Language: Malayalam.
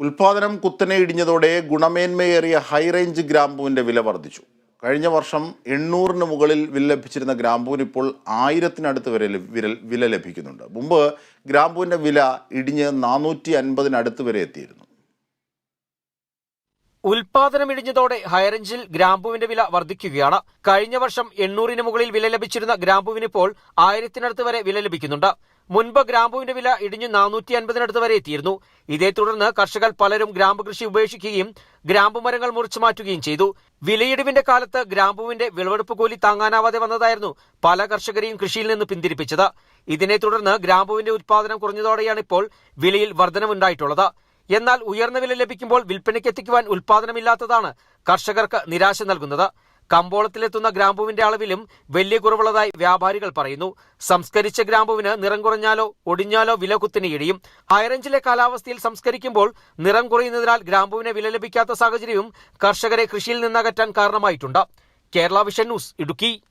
ഉൽപാദനം കുത്തനെ ഇടിഞ്ഞതോടെ ഗുണമേന്മയേറിയ ഹൈറേഞ്ച് ഗ്രാമ്പൂവിന്റെ വില വർദ്ധിച്ചു. കഴിഞ്ഞ വർഷം എണ്ണൂറിന് മുകളിൽ വില ലഭിച്ചിരുന്ന ഗ്രാമ്പൂവിന് ഇപ്പോൾ ആയിരത്തിനടുത്ത് വരെ വിരൽ വില ലഭിക്കുന്നുണ്ട്. മുമ്പ് ഗ്രാമ്പൂവിന്റെ വില ഇടിഞ്ഞ് നാനൂറ്റി അൻപതിനടുത്ത് വരെ എത്തിയിരുന്നു. ഉൽപാദനം ഇടിഞ്ഞതോടെ ഹൈറേഞ്ചിൽ ഗ്രാമ്പുവിന്റെ വില വർദ്ധിക്കുകയാണ്. കഴിഞ്ഞ വർഷം എണ്ണൂറിന് മുകളിൽ വില ലഭിച്ചിരുന്ന ഗ്രാമ്പുവിന് ഇപ്പോൾ ആയിരത്തിനടുത്ത് വരെ വില ലഭിക്കുന്നുണ്ട്. മുൻപ് ഗ്രാമ്പുവിന്റെ വില ഇടിഞ്ഞ് നാനൂറ്റി അൻപതിനടുത്ത് വരെ എത്തിയിരുന്നു. ഇതേ തുടർന്ന് കർഷകർ പലരും ഗ്രാമ്പു കൃഷി ഉപേക്ഷിക്കുകയും ഗ്രാമ്പു മരങ്ങൾ മുറിച്ചു മാറ്റുകയും ചെയ്തു. വിലയിടിവിന്റെ കാലത്ത് ഗ്രാമ്പുവിന്റെ വിളവെടുപ്പ് കൂലി താങ്ങാനാവാതെ വന്നതായിരുന്നു പല കർഷകരെയും കൃഷിയിൽ നിന്ന് പിന്തിരിപ്പിച്ചത്. ഇതിനെ തുടർന്ന് ഗ്രാമ്പുവിന്റെ ഉത്പാദനം കുറഞ്ഞതോടെയാണ് ഇപ്പോൾ വിലയിൽ വർധനവുണ്ടായിട്ടുള്ളത്. എന്നാൽ ഉയർന്ന വില ലഭിക്കുമ്പോൾ വിൽപ്പനയ്ക്ക് എത്തിക്കുവാൻ ഉൽപാദനമില്ലാത്തതാണ് കർഷകർക്ക് നിരാശ നൽകുന്നത്. കമ്പോളത്തിലെത്തുന്ന ഗ്രാമ്പുവിന്റെ അളവിലും വലിയ കുറവുള്ളതായി വ്യാപാരികൾ പറയുന്നു. സംസ്കരിച്ച ഗ്രാമ്പുവിന് നിറം കുറഞ്ഞാലോ ഒടിഞ്ഞാലോ വില കുത്തിന് ഇടിയും. ഹൈറേഞ്ചിലെ കാലാവസ്ഥയിൽ സംസ്കരിക്കുമ്പോൾ നിറം കുറയുന്നതിനാൽ ഗ്രാമ്പുവിന് വില ലഭിക്കാത്ത സാഹചര്യവും കർഷകരെ കൃഷിയിൽ നിന്നകറ്റാൻ കാരണമായിട്ടുണ്ട്. Kerala vision news Idukki.